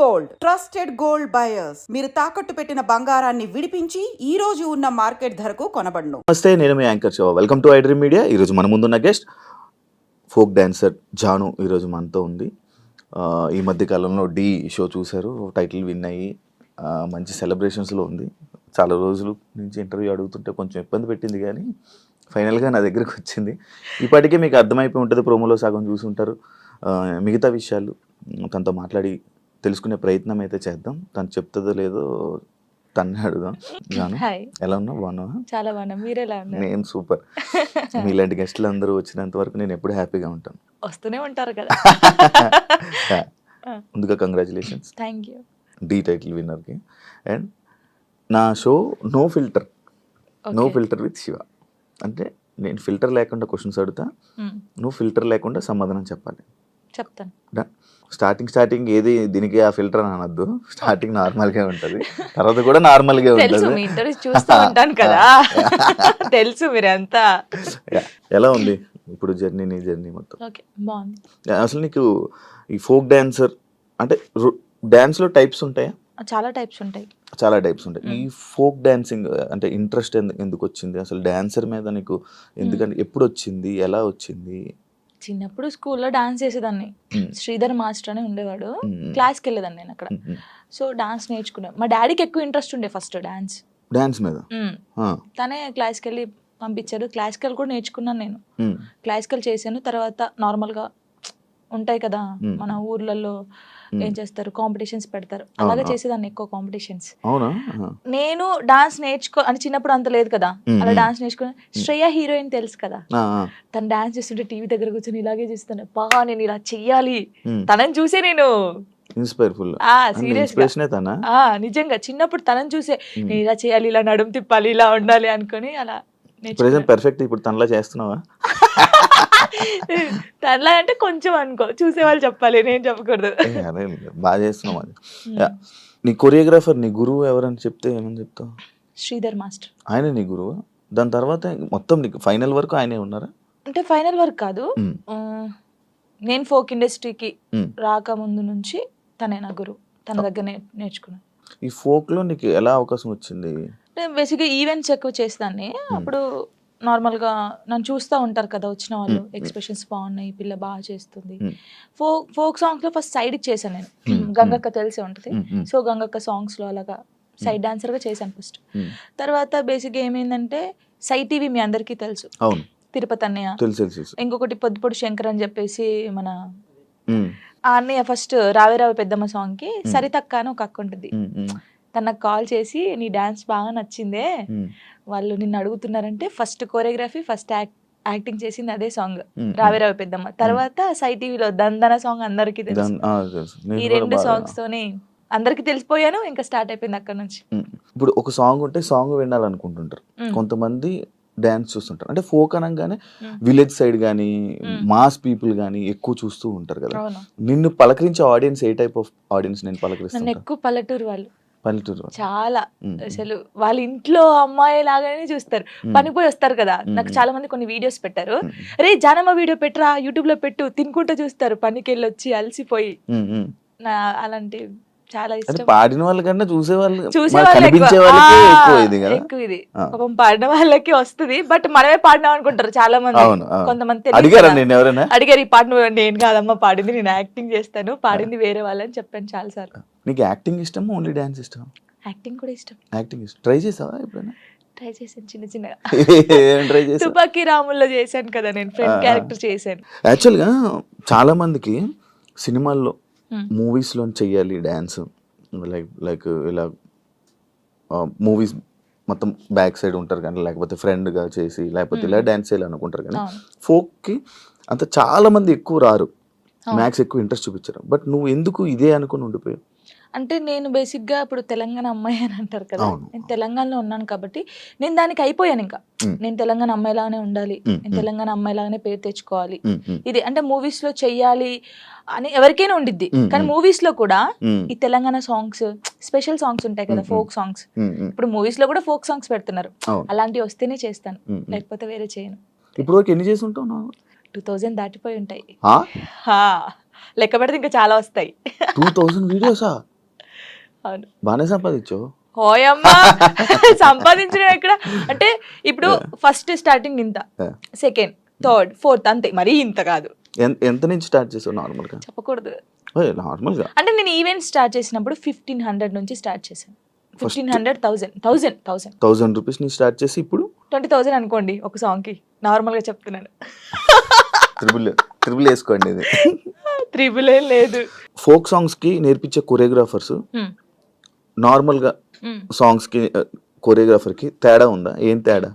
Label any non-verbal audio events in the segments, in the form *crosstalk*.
Gold. Trusted gold buyers. మీరు తాకట్టు పెట్టిన బంగారాన్ని విడిపించి ఈ రోజు ఉన్న మార్కెట్ ధరకు కొనబడను. నమస్తే నేను మీ anchor Shiva welcome to iDream media. ఈరోజు మన ముందున్న గెస్ట్ ఫోక్ డాన్సర్ జాను ఈరోజు మనతో ఉంది. ఈ మధ్య కాలంలో డి షో చూశారు. టైటిల్ విన్ అయ్యి మంచి సెలబ్రేషన్స్లో ఉంది. చాలా రోజులు నుంచి ఇంటర్వ్యూ అడుగుతుంటే కొంచెం ఇబ్బంది పెట్టింది కానీ ఫైనల్గా నా దగ్గరికి వచ్చింది. ఇప్పటికే మీకు అర్థమైపోయి ఉంటుంది ప్రోమోలో సగం చూసుంటారు. ఉంటారు మిగతా విషయాలు తనతో మాట్లాడి తెలుసుకునే ప్రయత్నం అయితే చేద్దాం. తను చెప్తుందో లేదో తన్నే అడుగుదాం. జాను ఎలా ఉన్నావు? బాగున్నావా? చాలా బాగున్నా. మీరు ఎలా ఉన్నారు? నేను సూపర్. మీలాంటి గెస్ట్లు అందరూ వచ్చినంత వరకు నేను ఎప్పుడు హ్యాపీగా ఉంటాను. వస్తూనే ఉంటారు కదా. *laughs* ముందుగా congratulations. Thank you the title విన్నర్కి. And నా show no filter. No filter with Shiva. అంటే నేను ఫిల్టర్ లేకుండా క్వశ్చన్స్ అడుగుతా. నువ్వు ఫిల్టర్ లేకుండా సమాధానం చెప్పాలి. చెప్తాను. స్టార్టింగ్ స్టార్టింగ్ ఏది దీనికి ఆ ఫిల్టర్ అని అనొద్దు. స్టార్టింగ్ నార్మల్గా ఉంటుంది. తర్వాత కూడా నార్మల్గా తెలుసు ఉంటుంది మీ ఇంటర్వ్యూ చూస్తూ ఉంటాను కదా. *laughs* తెలుసు మీరంతా. ఎలా ఉంది ఇప్పుడు జర్నీ నీ జర్నీ మొత్తం? ఓకే బాగుంది. అసలు నీకు ఈ ఫోక్ డాన్సర్ అంటే డాన్స్లో టైప్స్ ఉంటాయా? చాలా టైప్స్ ఉంటాయి. చాలా టైప్స్ ఉంటాయి. ఈ ఫోక్ డాన్సింగ్ అంటే ఇంట్రెస్ట్ ఎందుకు వచ్చింది అసలు డాన్సర్ మీద నీకు ఎందుకంటే ఎప్పుడు వచ్చింది ఎలా వచ్చింది? చిన్నప్పుడు స్కూల్లో డాన్స్ చేసేదాన్ని. శ్రీధర్ మాస్టర్ అని ఉండేవాడు. క్లాస్కి వెళ్ళేదాన్ని నేను అక్కడ. సో డాన్స్ నేర్చుకున్నాను మా డాడీకి ఎక్కువ ఇంట్రెస్ట్ ఉండే ఫస్ట్ డాన్స్ డాన్స్ మీద. తనే క్లాస్కి వెళ్ళి పంపించాడు క్లాసికల్ కూడా నేర్చుకున్నాను నేను. క్లాసికల్ చేశాను తర్వాత నార్మల్గా ఉంటాయి కదా. మన ఊర్లలో. ఏం చేస్తారు కాంపిటీషన్స్ పెడతారు అలాగే. చేసేదాన్ని ఎక్కువ కాంపిటీషన్స్. నేను డాన్స్ నేర్చుకో అని చిన్నప్పుడు అంత లేదు కదా. అలా డాన్స్ నేర్చుకుని శ్రేయ హీరోయిన్ తెలుసు కదా. తను డాన్స్ చేస్తుంటే టీవీ దగ్గర కూర్చొని ఇలాగే చూస్తాను బాగా నేను ఇలా చెయ్యాలి. తనని చూసే నేను ఇన్స్పైర్ఫుల్ ఆ సీరియస్గా ఇన్స్పిరేషనే తన ఆ నిజంగా చిన్నప్పుడు తనని చూసే నేను ఇలా చేయాలి ఇలా నడుము తిప్పాలి ఇలా ఉండాలి అనుకొని అలా ప్రెసెంట్. పర్ఫెక్ట్ ఇప్పుడు తనలా చేస్తున్నావా *laughs* తనలా అంటే కొంచెం అనుకో. చూసే వాళ్ళు చెప్పాలి. నేను చెప్పకూడదు. అదే. బాగా చేస్తున్నావు అది. నీ కొరియోగ్రాఫర్ నీ గురువు ఎవరని చెప్తే ఏమని చెప్తావు? శ్రీధర్ మాస్టర్. ఆయన నీ గురువు? దాని తర్వాత మొత్తం నీకు ఫైనల్ వరకు ఆయనే ఉన్నారా? అంటే ఫైనల్ వర్క్ కాదు. నేను ఫోక్ ఇండస్ట్రీకి. రాకముందు నుంచి తనే నా గురువు. తన దగ్గర నేర్చుకున్నాను ఈ folk లో నీకు ఎలా అవకాశం వచ్చింది? నేను బేసిక్గా ఈవెంట్స్ ఎక్కువ చేసేదాన్ని అప్పుడు నార్మల్గా నన్ను చూస్తూ ఉంటారు కదా వచ్చిన వాళ్ళు. ఎక్స్ప్రెషన్స్ బాగున్నాయి పిల్ల బాగా చేస్తుంది. ఫోక్ ఫోక్ సాంగ్స్లో ఫస్ట్ సైడ్కి చేశాను నేను. గంగక్క తెలిసే ఉంటుంది. సో గంగక్క సాంగ్స్లో అలాగా సైడ్ డాన్సర్గా చేశాను ఫస్ట్. తర్వాత బేసిక్గా ఏమైందంటే సై టీవీ మీ అందరికీ తెలుసు. తిరుపతి అన్నయ్య. ఇంకొకటి పొద్దుపొడి శంకర్ అని చెప్పేసి మన ఆ అన్నయ్య ఫస్ట్ రావే రావే పెద్దమ్మ సాంగ్కి సరితక్క అని ఒక అక్క ఉంటుంది. తను నాకు కాల్ చేసి నీ డాన్స్ బాగా నచ్చిందే. వాళ్ళు నిన్ను అడుగుతున్నారంటే ఫస్ట్ కోరియోగ్రఫీ ఫస్ట్ యాక్టింగ్ చేసింది అదే సాంగ్. మ్మ్. రావే రావే పెద్దమ్మ. తర్వాత సై టీవీలో దందన సాంగ్ అందరికీ తెలుసు. ఈ రెండు సాంగ్స్ తోని అందరికి తెలిసిపోయాను ఇంకా స్టార్ట్ అయిపోయింది అక్కడ నుంచి. ఇప్పుడు ఒక సాంగ్ ఉంటే సాంగ్ వినాలనుకుంటుంటారు. కొంతమంది డాన్స్ చూస్తుంటారు. అంటే ఫోక్ అనగానే. విలేజ్ సైడ్ కానీ. మాస్ పీపుల్ కానీ ఎక్కువ చూస్తూ ఉంటారు కదా. నిన్ను పలకరించే ఆడియన్స్ ఏ టైప్ ఆఫ్ ఆడియన్స్ నేను పలకరిస్తాను ఎక్కువ పల్లెటూరు వాళ్ళు. పల్లెటూరు చాలా. అసలు వాళ్ళ ఇంట్లో అమ్మాయి లాగానే చూస్తారు. మ్మ్. పని పోయి వస్తారు కదా. నాకు. చాలా మంది కొన్ని వీడియోస్ పెట్టారు. రే జానమ్మ వీడియో పెట్టరా యూట్యూబ్లో పెట్టు తినుకుంటూ చూస్తారు. పనికి వెళ్ళి వచ్చి అలసిపోయి. నా అలాంటి చాలా ఇష్టం. పాడిన వాళ్ళకన్నా చూసే వాళ్ళు చూసే మనకు వాళ్ళు కనిపించే ఎక్కువ. వాళ్ళకి ఆ, ఎక్కువ ఇది. పాపం పాడిన వాళ్ళకి వస్తుంది. బట్ మనమే పాడినాం అనుకుంటారు చాలా మంది. కొంతమంది అడిగారా ఈ పాట నేను కాదమ్మా పాడింది నేను యాక్టింగ్ చేస్తాను. పాడింది వేరే వాళ్ళని చెప్పాను చాలా సార్లు నీకు యాక్టింగ్ ఇష్టమా? ఓన్లీ డాన్స్ ఇష్టం యాక్టింగ్ కూడా ఇష్టం. యాక్టింగ్ ఇష్టం. ట్రై చేసావా ఎప్పుడైనా? ట్రై చేశాను చిన్న చిన్నగా. ట్రై చేసావు? తుపాకీ రాముల్లో చేశాను కదా నేను ఫ్రెండ్. క్యారెక్టర్ చేశాను. యాక్చువల్గా చాలా మందికి సినిమాల్లో. మూవీస్లో చెయ్యాలి డ్యాన్స్ లైక్ లైక్ ఇలా మూవీస్ మొత్తం బ్యాక్ సైడ్ ఉంటారు కానీ లేకపోతే ఫ్రెండ్గా చేసి లేకపోతే ఇలా డ్యాన్స్ చేయాలి అనుకుంటారు కానీ. ఫోక్కి అంత చాలా మంది ఎక్కువ రారు. మ్యాథ్స్ ఎక్కువ ఇంట్రెస్ట్ చూపించారు బట్ నువ్వు ఎందుకు ఇదే అనుకుని ఉండిపోయావు? అంటే నేను బేసిక్గా ఇప్పుడు తెలంగాణ అమ్మాయి అని అంటారు కదా. నేను తెలంగాణలో ఉన్నాను కాబట్టి నేను దానికి అయిపోయాను ఇంకా. నేను తెలంగాణ అమ్మాయిలానే ఉండాలి. నేను తెలంగాణ అమ్మాయిలాగానే పేరు తెచ్చుకోవాలి. ఇది అంటే మూవీస్లో చెయ్యాలి అని ఎవరికైనా ఉండిద్ది. కానీ మూవీస్లో కూడా ఈ తెలంగాణ సాంగ్స్ స్పెషల్ సాంగ్స్ ఉంటాయి కదా. Folk songs. ఇప్పుడు మూవీస్లో కూడా ఫోక్ సాంగ్స్ పెడుతున్నారు. అలాంటివి వస్తేనే చేస్తాను. లేకపోతే వేరే చేయను. ఇప్పుడు ఎన్ని చేసి ఉంటావు టూ థౌజండ్ దాటిపోయి ఉంటాయి. లెక్క పెడితే ఇంకా చాలా వస్తాయి. టూ థౌసండ్ వీడియోసా అవును. బాగానే సంపాదించావు. హోయమ్మా *laughs* సంపాదించడం ఎక్కడ? అంటే ఇప్పుడు ఫస్ట్ స్టార్టింగ్ ఇంత. సెకండ్ థర్డ్ ఫోర్త్ అంతే. మరీ ఇంత కాదు. ఎంత నుంచి స్టార్ట్ చేసావు నార్మల్గా? చెప్పకూడదు. నార్మల్గా. అంటే నేను ఈవెంట్ స్టార్ట్ చేసినప్పుడు ఫిఫ్టీన్ హండ్రెడ్ నుంచి స్టార్ట్ చేశాను. Fifteen hundred thousand thousand thousand thousand rupees నుంచి స్టార్ట్ చేసి ఇప్పుడు? ట్వంటీ థౌసండ్ అనుకోండి ఒక సాంగ్కి నార్మల్గా చెప్తున్నాను. *laughs* త్రిబుల్ త్రిబుల్ వేసుకోండి ఇది. త్రిబుల్ ఏం లేదు. ఫోక్ సాంగ్స్కి నేర్పించే కొరియోగ్రాఫర్స్ Hmm. నార్మల్గా Hmm. సాంగ్స్కి కొరియోగ్రాఫర్కి తేడా ఉందా? ఏం తేడా?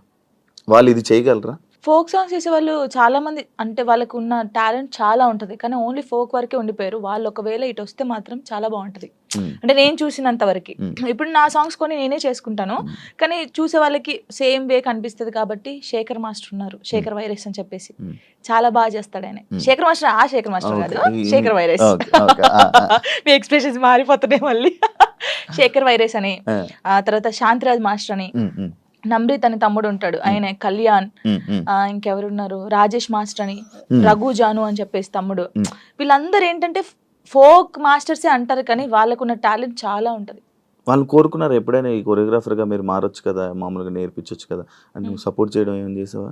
వాళ్ళు ఇది చేయగలరా? ఫోక్ సాంగ్స్ చేసే వాళ్ళు చాలా మంది అంటే వాళ్ళకు ఉన్న టాలెంట్ చాలా ఉంటుంది. కానీ ఓన్లీ ఫోక్ వరకే ఉండిపోయారు. వాళ్ళు ఒకవేళ ఇటు వస్తే మాత్రం చాలా బాగుంటది. అంటే నేను చూసినంత వరకు. Hmm. ఇప్పుడు నా సాంగ్స్ కొని నేనే చేసుకుంటాను. కానీ చూసే వాళ్ళకి సేమ్ వే కనిపిస్తుంది కాబట్టి శేఖర్ మాస్టర్ ఉన్నారు. శేఖర్ వైరస్ అని చెప్పేసి. చాలా బాగా చేస్తాడు ఆయన. శేఖర్ మాస్టర్ ఆ శేఖర్ మాస్టర్ కాదు. శేఖర్ వైరస్. Ah, ah. *laughs* మీ ఎక్స్ప్రెషన్స్ మారిపోతున్నాయి మళ్ళీ. *laughs* శేఖర్ వైరస్ అని Ah. ఆ తర్వాత శాంతిరాజ్ మాస్టర్ అని. నమ్రీత్ అని తమ్ముడు ఉంటాడు. ఆయన కళ్యాణ్. ఇంకెవరున్నారు? రాజేష్ మాస్టర్ అని. రఘు జాను అని చెప్పేసి తమ్ముడు. వీళ్ళందరూ ఏంటంటే ఫోక్ మాస్టర్సే అంటారు కానీ వాళ్ళకున్న టాలెంట్ చాలా ఉంటది. వాళ్ళు కోరుకున్నారు ఎప్పుడైనా ఈ కొరియోగ్రాఫర్గా మీరు మారొచ్చు కదా మామూలుగా నేర్పించవచ్చు కదా అని నువ్వు సపోర్ట్ చేయడం ఏం చేసావా?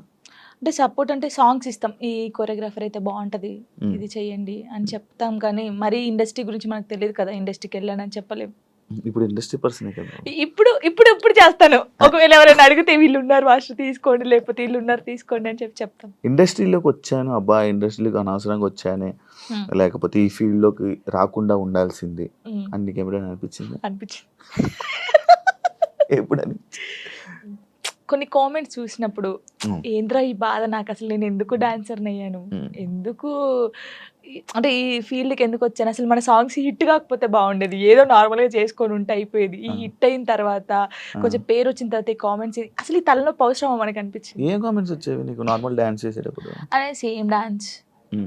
అంటే సపోర్ట్ అంటే సాంగ్స్ ఇస్తాం. ఈ కొరియోగ్రాఫర్ అయితే బాగుంటది. ఇది చెయ్యండి అని చెప్తాం కానీ మరీ ఇండస్ట్రీ గురించి మనకు తెలియదు కదా ఇండస్ట్రీకి వెళ్ళానని చెప్పలేము ఇప్పుడు ఇండస్ట్రీ పర్సనే కదా. ఇప్పుడు ఇప్పుడు ఇప్పుడు చేస్తాను. ఒకవేళ ఎవరైనా అడిగితే వీళ్ళు ఉన్నారు మాస్టర్ తీసుకోండి లేకపోతే వీళ్ళు ఉన్నారు తీసుకోండి అని చెప్పి చెప్తాం ఇండస్ట్రీలోకి వచ్చాను అబ్బా ఇండస్ట్రీలోకి అనవసరంగా వచ్చానే. లేకపోతే ఈ ఫీల్డ్లోకి రాకుండా ఉండాల్సింది. అని నీకు ఎప్పుడైనా అనిపించింది? *laughs* అనిపించింది. ఎప్పుడు అని కొన్ని కామెంట్స్ చూసినప్పుడు. ఏంద్రా ఈ బాధ? నాకు అసలు నేను ఎందుకు డాన్సర్ అయ్యాను. ఎందుకు అంటే ఈ ఫీల్డ్కి ఎందుకు వచ్చాను? అసలు మన సాంగ్స్ హిట్ కాకపోతే బాగుండేది. ఏదో నార్మల్గా చేసుకొని ఉంటే అయిపోయేది. ఈ. హిట్ అయిన తర్వాత కొంచెం పేరు వచ్చిన తర్వాత ఈ కామెంట్స్ అసలు ఈ తలనొప్పి అవసరమా మనకు అనిపించింది ఏం కామెంట్స్ వచ్చేవి నీకు? నార్మల్ డాన్స్ చేసేటప్పుడు? అనే సేమ్ డాన్స్.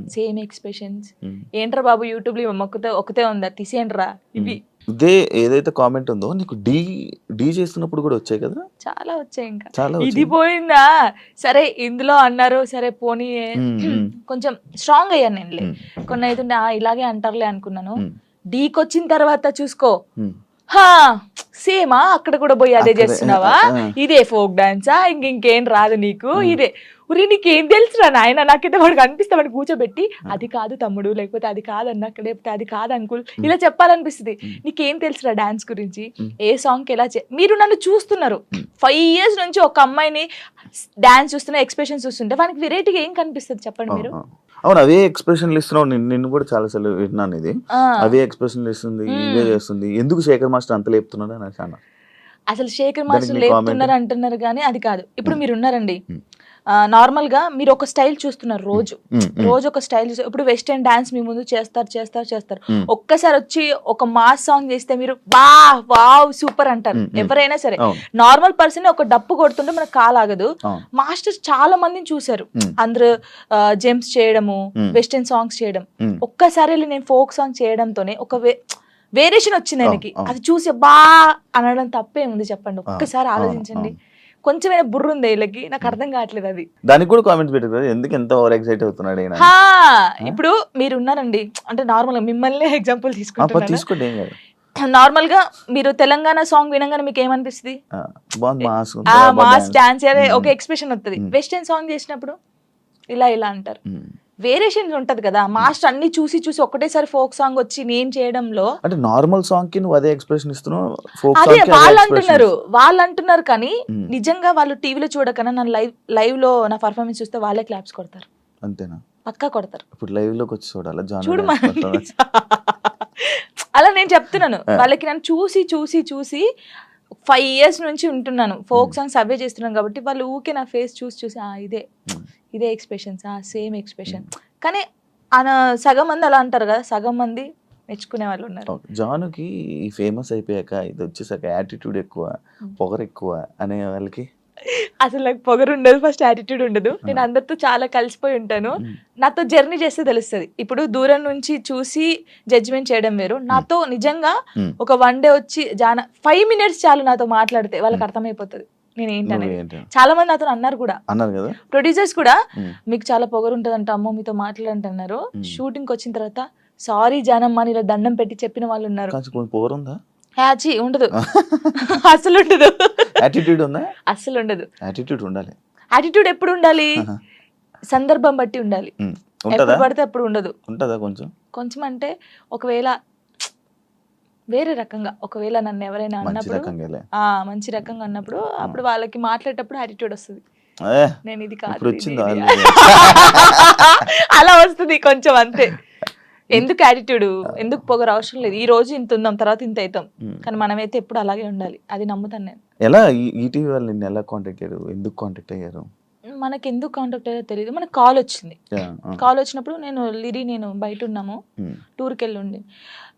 Same expressions. ఏంట్రా బాబు యూట్యూబ్లో ఒక్కతే ఒకతే ఉందా? తీసేయండిరా. ఇవి ఇదే ఏదైతే కామెంట్ ఉందో నీకు డీ డీ చేస్తున్నప్పుడు కూడా వచ్చాయి కదా? చాలా వచ్చాయి ఇంకా. చాలా ఇది. పోయిందా? సరే ఇందులో అన్నారు సరే పోనీ. కొంచెం స్ట్రాంగ్ అయ్యాను నేనులే కొన్ని అయితే "ఆ, ఇలాగే అంటారులే అనుకున్నాను. డీకి వచ్చిన తర్వాత చూసుకో. హా సేమా? అక్కడ కూడా పోయి అదే చేస్తున్నావా. ఇదే ఫోక్ డాన్సా? ఇంక ఇంకేం రాదు నీకు? ఇదే. ఉరి నీకేం తెలుసురా నాయన? నాకైతే వాడికి అనిపిస్తే వాడిని కూర్చోబెట్టి అది కాదు తమ్ముడు లేకపోతే అది కాదు అన్న లేకపోతే అది కాదు అంకుల్ ఇలా చెప్పాలనిపిస్తుంది. నీకేం తెలుసురా డాన్స్ గురించి? ఏ సాంగ్ ఎలా మీరు నన్ను చూస్తున్నారు. ఫైవ్ ఇయర్స్ నుంచి ఒక అమ్మాయిని డాన్స్ చూస్తున్న ఎక్స్ప్రెషన్ చూస్తుంటే వానికి వెరైటీగా ఏం కనిపిస్తుంది చెప్పండి మీరు? అవును, అవే ఎక్స్ప్రెషన్లు ఇస్తున్నావు నిన్ను కూడా చాలా సార్లు విన్నాను ఇది. అవే ఎక్స్ప్రెషన్లు ఇస్తుంది ఇవే చేస్తుంది. ఎందుకు శేఖర్ మాస్టర్ అంత లేపుతున్నాడు అని అసలు శేఖర్ మాస్టర్? లేపుతున్నారు అంటున్నారు కానీ అది కాదు. ఇప్పుడు మీరు ఉన్నారండి నార్మల్గా మీరు ఒక స్టైల్ చూస్తున్నారు రోజు. రోజు ఒక స్టైల్ ఇప్పుడు వెస్టర్న్ డాన్స్ మీ ముందు చేస్తారు చేస్తారు చేస్తారు. ఒక్కసారి వచ్చి ఒక మాస్ సాంగ్ చేస్తే మీరు బా వావ్ సూపర్ అంటారు. ఎవరైనా సరే. నార్మల్ పర్సన్ ఒక డప్పు కొడుతుంటే మనకు కాలాగదు మాస్టర్స్ చాలా మందిని చూశారు. అందరూ జెమ్స్ చేయడము. వెస్టర్న్ సాంగ్స్ చేయడం. ఒక్కసారి నేను ఫోక్ సాంగ్ చేయడంతోనే ఒక వేరియేషన్ వచ్చింది ఆయనకి. అది చూసి బా అనడం తప్పే ఉంది చెప్పండి ఒక్కసారి ఆలోచించండి. కొంచెమైనా బుర్ర ఉంది వీళ్ళకి నాకు అర్థం కావట్లేదు అది. దానికి కూడా కామెంట్స్ పెట్టారు ఎందుకు ఎంత ఓవర్ ఎక్సైట్ అవుతున్నాడు ఈయన? హా! ఇప్పుడు మీరు ఉన్నారండి అంటే నార్మల్ మిమ్మల్ని ఎగ్జాంపుల్ ఆ, పో, తీసుకుంటున్నాను. తీసుకోండి ఏం కాదు. నార్మల్గా మీరు తెలంగాణ సాంగ్ వినగానే మీకు ఏమనిపిస్తుంది? ఆ, బాగుంది మాస్ ఆ మాస్ డాన్స్ అదే ఒక. ఎక్స్ప్రెషన్ వస్తుంది. వెస్టర్న్ సాంగ్ చేసినప్పుడు ఇలా ఇలా అంటారు. ఉమ్. వేరియేషన్స్ ఉంటది కదా మాస్టర్ అన్ని చూసి చూసి ఒకటేసారి ఫోక్ సాంగ్ వచ్చి నేను చేయడంలో అంటే నార్మల్ సాంగ్కి నువ్వు అదే ఎక్స్ప్రెషన్ ఇస్తున్నావు అదే వాళ్ళు అంటున్నారు వాళ్ళు అంటున్నారు కానీ. నిజంగా వాళ్ళు టీవీలో చూడకన్నా నా లైవ్ లైవ్లో నా పర్ఫార్మెన్స్ చూస్తే వాళ్ళే క్లాప్స్ కొడతారు అంతేనా పక్కా కొడతారు ఇప్పుడు లైవ్లోకి వచ్చి చూడాలి చూడు. *laughs* అలా నేను చెప్తున్నాను వాళ్ళకి నన్ను చూసి చూసి చూసి ఫైవ్ ఇయర్స్ నుంచి ఉంటున్నాను ఫోక్ సాంగ్స్ అవే చేస్తున్నాను కాబట్టి వాళ్ళు ఊకే నా ఫేస్ చూసి చూసి "ఆ, ఇదే. ఇదే ఎక్స్ప్రెషన్స్ సేమ్ ఎక్స్ప్రెషన్ కానీ ఆయన సగం మంది అలా అంటారు కదా సగం మంది మెచ్చుకునే వాళ్ళు ఉన్నారు. జానుకి ఈ ఫేమస్ అయిపోయాక ఇది వచ్చేసాక యాటిట్యూడ్ ఎక్కువ పొగరు ఎక్కువ అనే వాళ్ళకి? అసలు నాకు పొగరు ఉండదు ఫస్ట్ యాటిట్యూడ్ ఉండదు. నేను అందరితో చాలా కలిసిపోయి ఉంటాను. నాతో జర్నీ చేస్తే తెలుస్తుంది. ఇప్పుడు దూరం నుంచి చూసి జడ్జిమెంట్ చేయడం వేరు. నాతో నిజంగా. ఒక వన్ డే వచ్చి జాన ఫైవ్ మినిట్స్ చాలు నాతో మాట్లాడితే వాళ్ళకి అర్థమైపోతుంది. నేను ఏంటనేది ఏంటి చాలా మంది నాతో అన్నారు కూడా. అన్నారు కదా? ప్రొడ్యూసర్స్ కూడా. మీకు చాలా పొగరు ఉంటుందంట అమ్మో మీతో మాట్లాడంటున్నారు మ్మ్. షూటింగ్ వచ్చిన తర్వాత సారీ జానమ్మ అని ఇలా దండం పెట్టి చెప్పిన వాళ్ళు ఉన్నారు. ఉందా హ్యాచీ ఉండదు. *laughs* అసలు ఉండదు. యాటిట్యూడ్ ఉందా? అస్సలు ఉండదు. యాటిట్యూడ్ ఉండాలి. యాటిట్యూడ్ ఎప్పుడు ఉండాలి? సందర్భం బట్టి ఉండాలి. ఎప్పుడు పడితే అప్పుడు ఉండదు. ఉంటుందా కొంచెం? కొంచెం అంటే ఒకవేళ వేరే రకంగా. ఒకవేళ నన్ను ఎవరైనా అన్నప్పుడు మంచి రకంగా అన్నప్పుడు అప్పుడు వాళ్ళకి మాట్లాడేటప్పుడు యాటిట్యూడ్ వస్తుంది. నేను ఇది కాదు? *laughs* అలా వస్తుంది కొంచెం అంతే. ఎందుకు యాటిట్యూడ్ ఎందుకు పొగరు అవసరం లేదు. ఈ రోజు ఇంత ఉందాం తర్వాత ఇంత అవుతాం. కానీ మనమైతే ఎప్పుడు అలాగే ఉండాలి. అది నమ్ముతాను నేను. ఎలా ఈటీవీ వాళ్ళు నిన్ను ఎలా కాంటాక్ట్ అయ్యారు? ఎందుకు కాంటాక్ట్ అయ్యారు? మనకి ఎందుకు కాంటాక్ట్ అయ్యారో తెలియదు మనకు కాల్ వచ్చింది. కాల్ వచ్చినప్పుడు నేను లిరి నేను బయట ఉన్నాము. టూర్కి వెళ్ళి ఉండి.